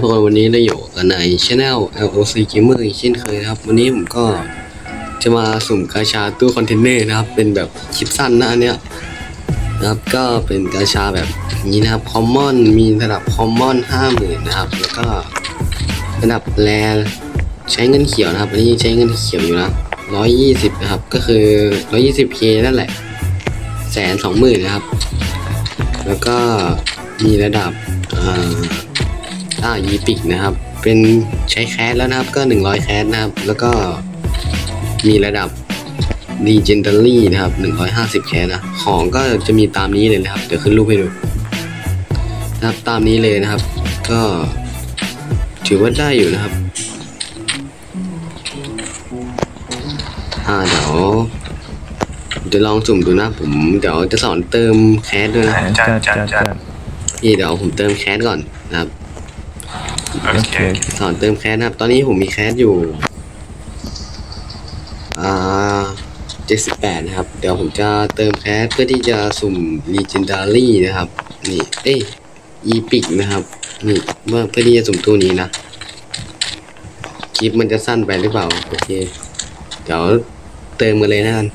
ทุกคนวันนี้เราอยู่กันในช anel LOC Gamer อีกเช่นเคยนะครับ วันนี้ผมก็จะมาสุ่มกาชาตู้คอนเทนเนอร์นะครับ เป็นแบบคลิปสั้นนะอันเนี้ยนะครับก็เป็นกาชาแบบนี้นะครับคอมมอนมีระดับคอมมอนห้าหมื่นนะครับ แล้วก็ระดับแรใช้เงินเขียวนะครับ อันนี้ใช้เงินเขียวอยู่นะร้อยยี่สิบนะครับ ก็คือร้อยยี่สิบเคนั่นแหละแสนสองหมื่นนะครับ แล้วก็มีระดับอ่า อ่ายีปิกนะครับ เป็นใช้แคสแล้วนะครับก็ 100 แคสนะครับ แล้วก็มีระดับ Legendary นะครับ 150 แคสนะ ของก็จะมีตามนี้เลยนะครับ เดี๋ยวขึ้นรูปให้ดูนะครับตามนี้เลยนะครับ ก็ถือว่าได้อยู่นะครับอ่าเดี๋ยวจะลองสุ่มดูนะผมเดี๋ยวจะสอนเติมแคสด้วยนะจัดจัดจัดนี่เดี๋ยวผมเติมแคสก่อนนะครับ โอเค สอนเติมแคสนะครับ ตอนนี้ผมมีแคสอยู่ อ่าเจ็ดสิบแปดนะครับ เดี๋ยวผมจะเติมแคสเพื่อที่จะสุ่ม Legendary นะครับ นี่ เอ้ย Epic นะครับ นี่เมื่อเพื่อที่จะสุ่มตัวนี้นะ คลิปมันจะสั้นไปหรือเปล่า โอเค เดี๋ยวเติมกันเลยนะกัน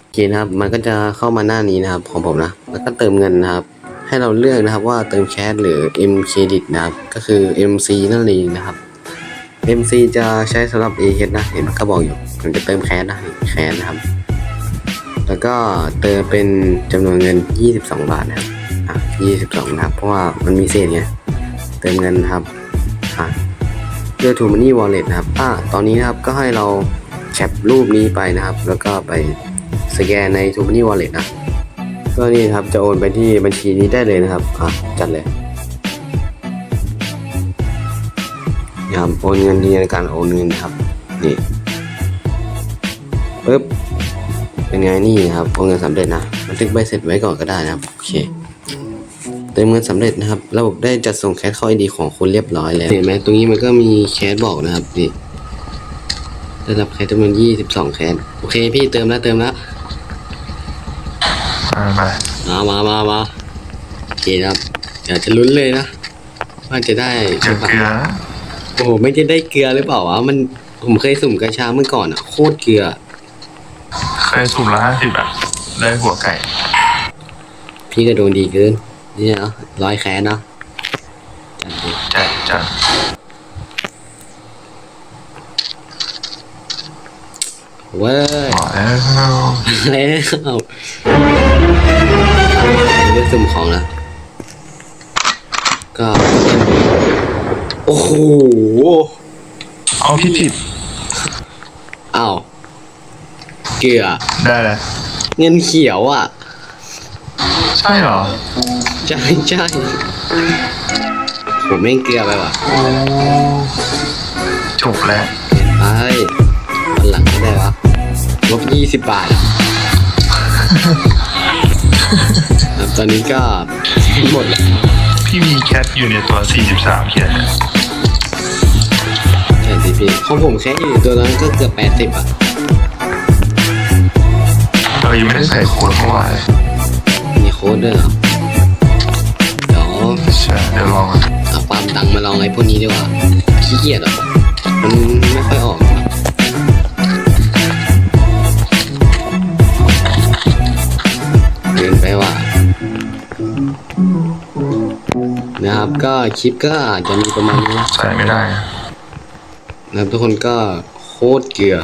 โอเคนะครับ มันก็จะเข้ามาหน้านี้นะครับของผมนะ แล้วก็เติมเงินนะครับ ให้เราเลือกนะครับว่าเติมแคสหรือ M Credit นะครับ ก็คือ MC นั่นเองนะครับ MC จะใช้สำหรับ AH นะเห็นเขาบอกอยู่มันจะเติมแคสนะแคสนะครับ แล้วก็เติมเป็นจำนวนเงิน 22 บาทนะครับอะ22 นะครับ เพราะว่ามันมีเศษไงเติมเงินนะครับอะเลือก t ูมันนี่วอลเล็ตนะครับอะตอนนี้นะครับก็ให้เราแคปรูปนี้ไปนะครับ แล้วก็ไปสแกนใน t ูมันนี่วอลเล็ตนะ ก็นี่ครับจะโอนไปที่บัญชีนี้ได้เลยนะครับอะจัดเลยนะครับโอนเงินที่ในการโอนเงินครับนี่ปึ๊บเป็นไงนี่นะครับโอนเงินสำเร็จนะบันทึกใบเสร็จไว้ก่อนก็ได้นะครับโอเคเติมเงินสำเร็จนะครับระบบได้จัดส่งแคชเข้าไอดีของคุณเรียบร้อยแล้วเห็นไหมตรงนี้มันก็มีแคชบอกนะครับนี่ระดับแคชจำนวนยี่สิบสองแคชโอเคพี่เติมแล้วเติมแล้ว มามามามามามาโอเคครับเดี๋ยวจะลุ้นเลยนะว่าจะได้เจอเกลือโอ้โหไม่จะได้เกลือหรือเปล่าวะมันผมเคยสุ่มกระชาเมื่อก่อนอะโคตรเกลือ เคยสุ่มละห้าสิบอะได้หัวไก่ พี่ก็โดนดีเกินนี่เนาะร้อยแค้นเนาะจัดดิจัดจัด ว้ยบอกแล้วแล้วเลือกสุ่มของนะก็ โอ้โห เอาพี่ผิดอ้าวเกลือ ได้แล้วเงินเขียวอะ ใช่เหรอ ใช่ใช่ผมไม่งเกลือไปว่ะโอ้จบแล้วไปวัน หลังก็ได้วะลบยี่สิบบาทอะครับตอนนี้ก็หมดแล้วพี่มีแคทอยู่ในตัว 43เขียนใช่สิพี่ของผมแค่อยู่ตัวนั้นก็เกือบแปดสิบอะเรายังไม่ได้ใส่โค้ดเข้าไว้มีโค้ดด้วยเหรอเดี๋ยวใช่เดี๋ยวลองกันเอาความดังมาลองไอ้พวกนี้ดีกว่าขี้เกียจอะมันไม่ค่อยออก นะครับ ก็คลิปก็อาจจะมีประมาณนี้นะใส่ไม่ได้ นะครับทุกคนก็โคตรเกลือ